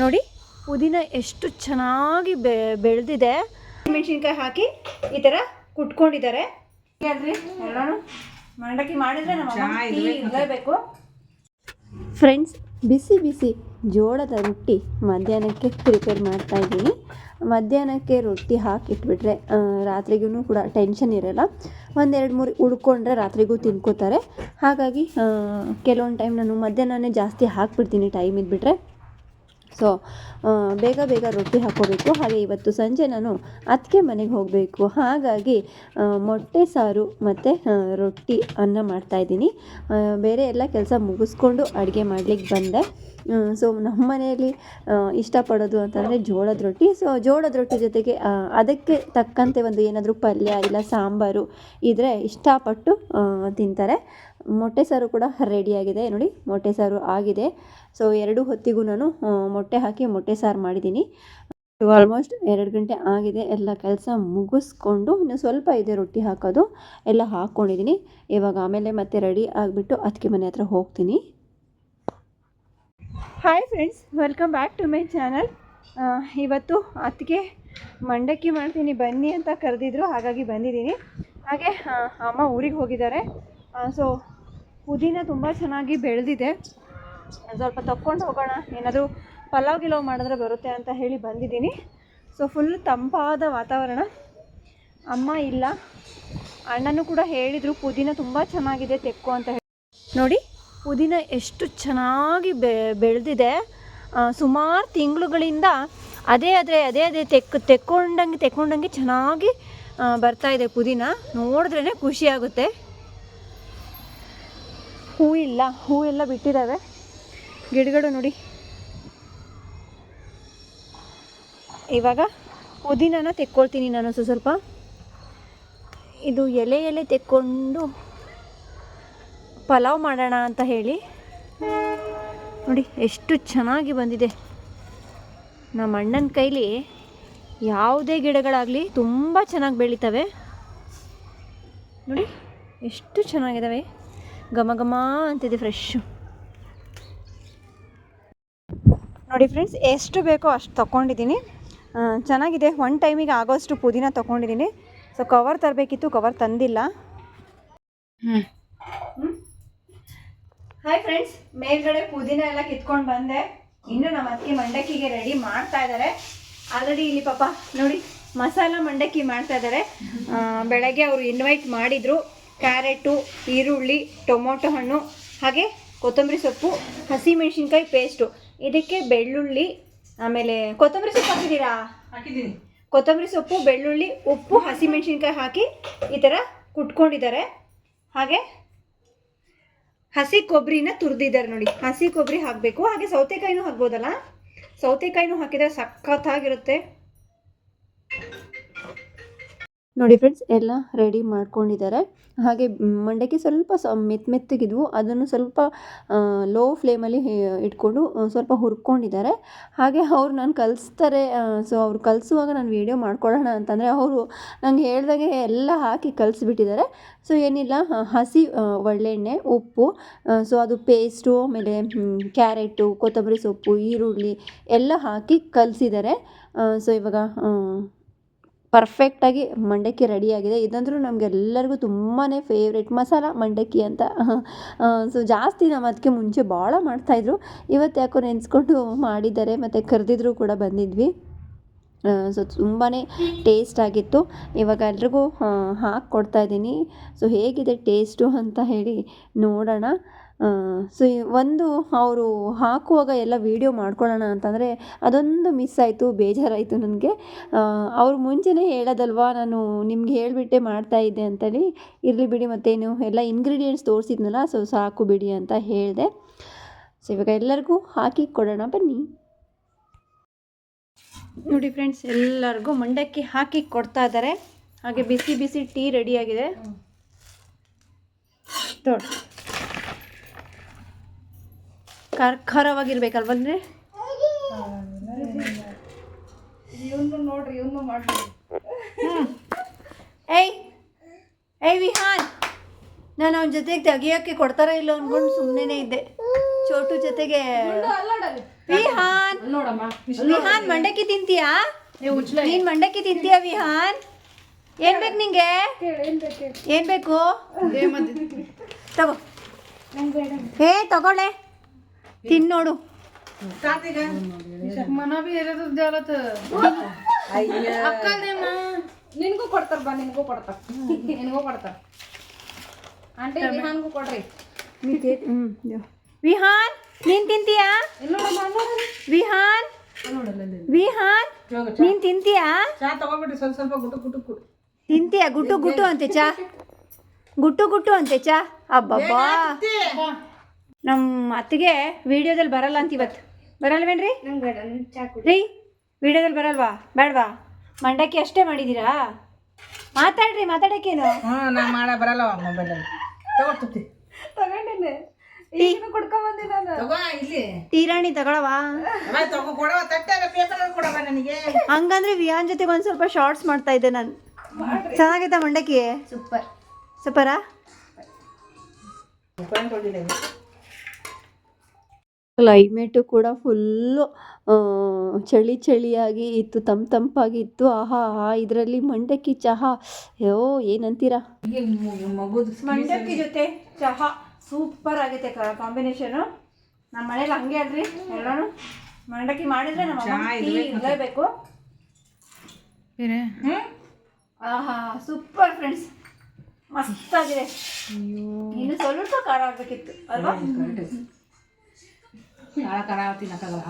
ನೋಡಿ ಪುದೀನ ಎಷ್ಟು ಚೆನ್ನಾಗಿ ಬೆ ಬೆಳೆದಿದೆ. ಮೆಣಸಿನ್ಕಾಯಿ ಹಾಕಿ ಈ ಥರ ಕುಟ್ಕೊಂಡಿದ್ದಾರೆ. ಎಲ್ಲರೂ ಮಂಡಕ್ಕಿ ಮಾಡಿದ್ರೆ ಇರಲೇಬೇಕು. ಫ್ರೆಂಡ್ಸ್ ಬಿಸಿ ಬಿಸಿ ಜೋಳದ ರೊಟ್ಟಿ ಮಧ್ಯಾಹ್ನಕ್ಕೆ ಪ್ರಿಪೇರ್ ಮಾಡ್ತಾ ಇದ್ದೀನಿ. ಮಧ್ಯಾಹ್ನಕ್ಕೆ ರೊಟ್ಟಿ ಹಾಕಿಟ್ಬಿಟ್ರೆ ರಾತ್ರಿಗೂ ಕೂಡ ಟೆನ್ಷನ್ ಇರಲ್ಲ. ಒಂದೆರಡು ಮೂರು ಉಳ್ಕೊಂಡ್ರೆ ರಾತ್ರಿಗೂ ತಿನ್ಕೋತಾರೆ. ಹಾಗಾಗಿ ಕೆಲವೊಂದು ಟೈಮ್ ನಾನು ಮಧ್ಯಾಹ್ನನೇ ಜಾಸ್ತಿ ಹಾಕ್ಬಿಡ್ತೀನಿ ಟೈಮ್ ಇದ್ಬಿಟ್ರೆ. ಸೊ ಬೇಗ ಬೇಗ ರೊಟ್ಟಿ ಹಾಕೋಬೇಕು ಹಾಗೆ ಇವತ್ತು ಸಂಜೆ ನಾನು ಅದಕ್ಕೆ ಮನೆಗೆ ಹೋಗಬೇಕು. ಹಾಗಾಗಿ ಮೊಟ್ಟೆ ಸಾರು ಮತ್ತು ರೊಟ್ಟಿ ಅನ್ನ ಮಾಡ್ತಾಯಿದ್ದೀನಿ ಬೇರೆ ಎಲ್ಲ ಕೆಲಸ ಮುಗಿಸ್ಕೊಂಡು ಅಡುಗೆ ಮಾಡ್ಲಿಕ್ಕೆ ಬಂದೆ. ಸೊ ನಮ್ಮ ಮನೆಯಲ್ಲಿ ಇಷ್ಟಪಡೋದು ಅಂತಂದರೆ ಜೋಳದ ರೊಟ್ಟಿ. ಸೊ ಜೋಳದ ರೊಟ್ಟಿ ಜೊತೆಗೆ ಅದಕ್ಕೆ ತಕ್ಕಂತೆ ಒಂದು ಏನಾದರೂ ಪಲ್ಯ ಇಲ್ಲ ಸಾಂಬಾರು ಇದ್ದರೆ ಇಷ್ಟಪಟ್ಟು ತಿಂತಾರೆ. ಮೊಟ್ಟೆ ಸಾರು ಕೂಡ ರೆಡಿಯಾಗಿದೆ ನೋಡಿ, ಮೊಟ್ಟೆ ಸಾರು ಆಗಿದೆ. ಸೊ ಎರಡು ಹೊತ್ತಿಗೂ ನಾನು ಮೊಟ್ಟೆ ಹಾಕಿ ಮೊಟ್ಟೆ ಸಾರು ಮಾಡಿದ್ದೀನಿ. ಆಲ್ಮೋಸ್ಟ್ ಎರಡು ಗಂಟೆ ಆಗಿದೆ. ಎಲ್ಲ ಕೆಲಸ ಮುಗಿಸ್ಕೊಂಡು ಇನ್ನು ಸ್ವಲ್ಪ ಇದೆ ರೊಟ್ಟಿ ಹಾಕೋದು. ಎಲ್ಲ ಹಾಕ್ಕೊಂಡಿದ್ದೀನಿ ಇವಾಗ ಆಮೇಲೆ ಮತ್ತೆ ರೆಡಿ ಆಗಿಬಿಟ್ಟು ಅದಕ್ಕೆ ಮನೆ ಹತ್ರ ಹೋಗ್ತೀನಿ. Hi friends welcome back to my channel ಇವತ್ತು ಅತ್ತಿಗೆ ಮಂಡಕ್ಕಿ ಮಾಡ್ತೀನಿ, ಬನ್ನಿ ಅಂತ ಕರೆದಿದ್ರು, ಹಾಗಾಗಿ ಬಂದಿದ್ದೀನಿ. ಹಾಗೆ ಅಮ್ಮ ಊರಿಗೆ ಹೋಗಿದ್ದಾರೆ. ಸೊ ಪುದೀನ ತುಂಬ ಚೆನ್ನಾಗಿ ಬೆಳೆದಿದೆ. ಸ್ವಲ್ಪ ತಕ್ಕೊಂಡು ಹೋಗೋಣ, ಏನಾದರೂ ಪಲಾವ್ ಗಿಲಾವ್ ಮಾಡಿದ್ರೆ ಬರುತ್ತೆ ಅಂತ ಹೇಳಿ ಬಂದಿದ್ದೀನಿ. ಸೊ ಫುಲ್ ತಂಪಾದ ವಾತಾವರಣ. ಅಮ್ಮ ಇಲ್ಲ. ಅಣ್ಣನೂ ಕೂಡ ಹೇಳಿದರು, ಪುದೀನ ತುಂಬ ಚೆನ್ನಾಗಿದೆ, ತೆಕ್ಕು ಅಂತ ಹೇಳಿ. ನೋಡಿ ಪುದೀನ ಎಷ್ಟು ಚೆನ್ನಾಗಿ ಬೆಳೆದಿದೆ. ಸುಮಾರು ತಿಂಗಳುಗಳಿಂದ ಅದೇ ಅದೇ ಅದೇ ಅದೇ ತೆಕ್, ತೆಕ್ಕೊಂಡಂಗೆ ತೆಕ್ಕೊಂಡಂಗೆ ಚೆನ್ನಾಗಿ ಬರ್ತಾಯಿದೆ ಪುದೀನ. ನೋಡಿದ್ರೇ ಖುಷಿ ಆಗುತ್ತೆ. ಹೂ ಇಲ್ಲ, ಹೂ ಎಲ್ಲ ಬಿಟ್ಟಿದ್ದಾವೆ ಗಿಡಗಳು ನೋಡಿ. ಇವಾಗ ಪುದೀನನ ತೆಕ್ಕೊಳ್ತೀನಿ ನಾನು ಸ್ವಲ್ಪ. ಇದು ಎಲೆ ಎಲೆ ತೆಕ್ಕೊಂಡು ಪಲಾವ್ ಮಾಡೋಣ ಅಂತ ಹೇಳಿ. ನೋಡಿ ಎಷ್ಟು ಚೆನ್ನಾಗಿ ಬಂದಿದೆ. ನಮ್ಮ ಅಣ್ಣನ ಕೈಲಿ ಯಾವುದೇ ಗಿಡಗಳಾಗಲಿ ತುಂಬ ಚೆನ್ನಾಗಿ ಬೆಳೀತವೆ. ನೋಡಿ ಎಷ್ಟು ಚೆನ್ನಾಗಿದ್ದಾವೆ ಘಮ ಘಮ ಅಂತಿದೆ ಫ್ರೆಶ್ಶು ನೋಡಿ ಫ್ರೆಂಡ್ಸ್ ಎಷ್ಟು ಬೇಕೋ ಅಷ್ಟು ತೊಗೊಂಡಿದ್ದೀನಿ. ಚೆನ್ನಾಗಿದೆ. ಒನ್ ಟೈಮಿಗೆ ಆಗೋಷ್ಟು ಪುದೀನ ತೊಗೊಂಡಿದ್ದೀನಿ. ಸೊ ಕವರ್ ತರಬೇಕಿತ್ತು ಕವರ್ ತಂದಿಲ್ಲ. ಹ್ಞೂ ಹಾಯ್ ಫ್ರೆಂಡ್ಸ್ ಮೇಲ್ಗಡೆ ಪುದೀನ ಎಲ್ಲ ಕಿತ್ಕೊಂಡು ಬಂದೆ. ಇನ್ನು ನಮ್ಮ ಅದಕ್ಕೆ ಮಂಡಕ್ಕಿಗೆ ರೆಡಿ ಮಾಡ್ತಾ ಇದ್ದಾರೆ ಆಲ್ರೆಡಿ ಇಲ್ಲಿ ಪಾಪ ನೋಡಿ ಮಸಾಲ ಮಂಡಕ್ಕಿ ಮಾಡ್ತಾ ಇದ್ದಾರೆ ಬೆಳಗ್ಗೆ ಅವರು ಇನ್ವೈಟ್ ಮಾಡಿದ್ರು. ಕ್ಯಾರೆಟು ಈರುಳ್ಳಿ ಟೊಮೊಟೊ ಹಣ್ಣು ಹಾಗೆ ಕೊತ್ತಂಬರಿ ಸೊಪ್ಪು ಹಸಿಮೆಣಸಿನ್ಕಾಯಿ ಪೇಸ್ಟು ಇದಕ್ಕೆ ಬೆಳ್ಳುಳ್ಳಿ ಆಮೇಲೆ ಕೊತ್ತಂಬರಿ ಸೊಪ್ಪು ಹಾಕಿದ್ದೀರಾ? ಹಾಕಿದ್ದೀನಿ. ಕೊತ್ತಂಬರಿ ಸೊಪ್ಪು ಬೆಳ್ಳುಳ್ಳಿ ಉಪ್ಪು ಹಸಿಮೆಣಸಿನ್ಕಾಯಿ ಹಾಕಿ ಈ ಥರ ಕುಟ್ಕೊಂಡಿದ್ದಾರೆ. ಹಾಗೆ ಹಸಿ ಕೊಬ್ಬರಿನ ತುರಿದಿದ್ದಾರೆ ನೋಡಿ. ಹಸಿ ಕೊಬ್ಬರಿ ಹಾಕಬೇಕು. ಹಾಗೆ ಸೌತೆಕಾಯಿನೂ ಹಾಕ್ಬೋದಲ್ಲ? ಸೌತೆಕಾಯಿನೂ ಹಾಕಿದರೆ ಸಖತ್ತಾಗಿರುತ್ತೆ. ನೋಡಿ ಫ್ರೆಂಡ್ಸ್ ಎಲ್ಲ ರೆಡಿ ಮಾಡ್ಕೊಂಡಿದ್ದಾರೆ. ಹಾಗೆ ಮಂಡಕ್ಕಿ ಸ್ವಲ್ಪ ಸ ಮೆತ್ತ ಮೆತ್ತಗಿದ್ವು. ಅದನ್ನು ಸ್ವಲ್ಪ ಲೋ ಫ್ಲೇಮಲ್ಲಿ ಇಟ್ಕೊಂಡು ಸ್ವಲ್ಪ ಹುರ್ಕೊಂಡಿದ್ದಾರೆ. ಹಾಗೆ ಅವ್ರು ನಾನು ಕಲಿಸ್ತಾರೆ ಸೊ ಅವ್ರು ಕಲಿಸುವಾಗ ನಾನು ವೀಡಿಯೋ ಮಾಡ್ಕೊಳ್ಳೋಣ ಅಂತಂದರೆ ಅವರು ನಂಗೆ ಹೇಳ್ದಾಗೆ ಎಲ್ಲ ಹಾಕಿ ಕಲಿಸ್ಬಿಟ್ಟಿದ್ದಾರೆ. ಸೊ ಏನಿಲ್ಲ ಹಸಿ ಒಳ್ಳೆಣ್ಣೆ, ಉಪ್ಪು ಸೊ ಅದು ಪೇಸ್ಟು ಆಮೇಲೆ ಕ್ಯಾರೆಟು ಕೊತ್ತಂಬರಿ ಸೊಪ್ಪು, ಈರುಳ್ಳಿ ಎಲ್ಲ ಹಾಕಿ ಕಲಿಸಿದ್ದಾರೆ. ಸೊ ಇವಾಗ ಪರ್ಫೆಕ್ಟಾಗಿ ಮಂಡಕ್ಕಿ ರೆಡಿಯಾಗಿದೆ ಇದಂದ್ರೂ ನಮಗೆಲ್ಲರಿಗೂ ತುಂಬಾ ಫೇವ್ರೆಟ್ ಮಸಾಲ, ಮಂಡಕ್ಕಿ ಅಂತ. ಸೊ ಜಾಸ್ತಿ ನಾವು ಅದಕ್ಕೆ ಮುಂಚೆ ಭಾಳ ಮಾಡ್ತಾಯಿದ್ರು. ಇವತ್ತು ಯಾಕೋ ನೆನೆಸ್ಕೊಂಡು ಮಾಡಿದ್ದಾರೆ, ಮತ್ತು ಕರೆದಿದ್ರು ಕೂಡ ಬಂದಿದ್ವಿ. ಸೊ ತುಂಬಾ ಟೇಸ್ಟ್ ಆಗಿತ್ತು. ಇವಾಗ ಎಲ್ರಿಗೂ ಹಾಕಿ ಕೊಡ್ತಾ ಇದ್ದೀನಿ. ಸೊ ಹೇಗಿದೆ ಟೇಸ್ಟು ಅಂತ ಹೇಳಿ ನೋಡೋಣ. ಸೊ ಒಂದು ಅವರು ಹಾಕುವಾಗ ಎಲ್ಲ ವೀಡಿಯೋ ಮಾಡ್ಕೊಳ್ಳೋಣ ಅಂತಂದರೆ ಅದೊಂದು ಮಿಸ್ ಆಯಿತು, ಬೇಜಾರಾಯಿತು ನನಗೆ. ಅವ್ರು ಮುಂಚೆನೇ ಹೇಳೋದಲ್ವಾ, ನಾನು ನಿಮ್ಗೆ ಹೇಳಿಬಿಟ್ಟೆ ಮಾಡ್ತಾ ಇದ್ದೆ ಅಂತೇಳಿ. ಇರಲಿ ಬಿಡಿ ಮತ್ತೇನು, ಎಲ್ಲ ಇಂಗ್ರೀಡಿಯೆಂಟ್ಸ್ ತೋರಿಸಿದ್ನಲ್ಲ ಸೊ ಸಾಕು ಬಿಡಿ ಅಂತ ಹೇಳಿದೆ. ಸೊ ಇವಾಗ ಎಲ್ಲರಿಗೂ ಹಾಕಿ ಕೊಡೋಣ, ಬನ್ನಿ. ನೋಡಿ ಫ್ರೆಂಡ್ಸ್ ಎಲ್ಲರಿಗೂ ಮಂಡಕ್ಕಿ ಹಾಕಿ ಕೊಡ್ತಾ ಇದ್ದಾರೆ. ಹಾಗೆ ಬಿಸಿ ಬಿಸಿ ಟೀ ರೆಡಿಯಾಗಿದೆ ನೋಡಿ ಖಾರ ಖರವಾಗಿರ್ಬೇಕಲ್ವ ನೋಡ್ರಿ ಇವನು ಏಯ್ ಏಯ್ ವಿಹಾನ್ ನಾನು ಅವನ ಜೊತೆಗೆ ತೆಗಿಯೋಕ್ಕೆ ಕೊಡ್ತಾರ ಇಲ್ಲ ಅಂದ್ಕೊಂಡು ಸುಮ್ಮನೆ ಇದ್ದೆ. ಚೋಟು ಜೊತೆಗೆ ವಿಹಾನ್ ವಿಹಾನ್ ಮಂಡಕ್ಕಿ ತಿಂತೀಯಾ? ನೀನ್ ಮಂಡಕ್ಕಿ ತಿಂತೀಯಾ ವಿಹಾನ್? ಏನ್ ಬೇಕು ನಿಂಗೆ? ಏನ್ ಬೇಕು ತಗೋ. ಏ ತಗೊಳ್ಳೆ. ತಿನ್ ನೋಡು. ಮನ ಬಿ ಇರೋದು ಜಾಲತ್ ಅಕ್ಕಲ್ದೇಮ್ಮ ನಿನ್ಗೂ ಕೊಡ್ತಾರ ಬಾ ನಿನ್ಗೂ ಕೊಡ್ತಾರ. ನಿನ್ಗೂ ಕೊಡ್ತಾರ. ಆಂಟಿ ವಿಹಾನ್ಗೂ ಕೊಡ್ರಿ. ವಿಹಾನ್ ನೀನ್ ತಿಂತೀಯಾ? ವಿಹಾನ್ ವಿಹಾನ್ ನೀನ್ ತಿಂತೀಯಾ? ಚಾ ತಗೋಬಿಡ್ರಿ ಸ್ವಲ್ಪ ಸ್ವಲ್ಪ ಗುಟ್ಟು ಗುಟ್ಟು ಗುಟ್ಟು. ತಿಂತೀಯಾ? ಗುಟ್ಟು ಗುಟ್ಟು ಅಂತೆ ಚಾ. ಗುಟ್ಟು ಗುಟ್ಟು ಅಂತೆ ಚಾ. ಅಬ್ಬಬ್ಬಾ. ನಮ್ಮ ಅತ್ತಿಗೆ ವಿಡಿಯೋದಲ್ಲಿ ಬರಲ್ಲ ಅಂತ ಇವತ್ತು ಬರಲ್ವೇನ್ರಿ? ರೀ ವಿಡಿಯೋದಲ್ಲಿ ಬರಲ್ವಾ? ಬೇಡವಾ ಮಂಡಕ್ಕಿ ಅಷ್ಟೇ ಮಾಡಿದ್ದೀರಾ ಮಾತಾಡ್ರಿ ಮಾತಾಡಕ್ಕೇನು? ಹ್ಞೂ ನಾ ಮಾಡ ಬರಲ್ಲ ಮೊಬೈಲಲ್ಲಿ ತಗೊಳ್ತಿ ತಗೊಂಡಿನಿ ಈಗ ಕೊಡ್ಕೊಂಡ್ ಬಂದಿ ನಾನು. ತಗೋ ಇಲ್ಲಿ. ತೀರಾಣಿ ತಗೊಳವಾ? ತಗೋ ಕೊಡವ ತಟ್ಟೆ ಪೇಪರ್ ಕೊಡವ ನನಗೆ. ಹಂಗಂದ್ರೆ ವಿಯಾನ್ ಜೊತೆಗೆ ಒಂದು ಸ್ವಲ್ಪ ಶಾರ್ಟ್ಸ್ ಮಾಡ್ತಾ ಇದ್ದೆ ನಾನು. ಚೆನ್ನಾಗೈತಾ ಮಂಡಕ್ಕಿ? ಸೂಪರ್. ಸೂಪರಾ? ಕ್ಲೈಮೇಟು ಕೂಡ ಫುಲ್ಲು ಚಳಿ ಚಳಿಯಾಗಿ ಇತ್ತು ತಂಪು ತಂಪಾಗಿ ಇತ್ತು. ಆಹಾ ಇದರಲ್ಲಿ ಮಂಡಕ್ಕಿ ಚಹಾ. ಯೋ ಏನಂತೀರಾ? ಮಗುದು ಮಂಡಕ್ಕಿ ಜೊತೆ ಚಹಾ ಸೂಪರ್ ಆಗೈತೆ ಕಾಂಬಿನೇಷನು ನಮ್ಮ ಮನೇಲಿ ಹಂಗೆ ಅಲ್ರಿ ಎಲ್ಲರೂ ಮಂಡಕ್ಕಿ ಮಾಡಿದ್ರೆ ನಮ್ಮ ಇರಲೇಬೇಕು. ಆಹಾ ಸೂಪರ್ ಫ್ರೆಂಡ್ಸ್ ಮಸ್ತಾಗಿದೆ ಇನ್ನು ಸ್ವಲ್ಪ ಖಾರ ಆಗ್ಬೇಕಿತ್ತು ಅಲ್ವಾ? Mira, la cara tiene hasta dos.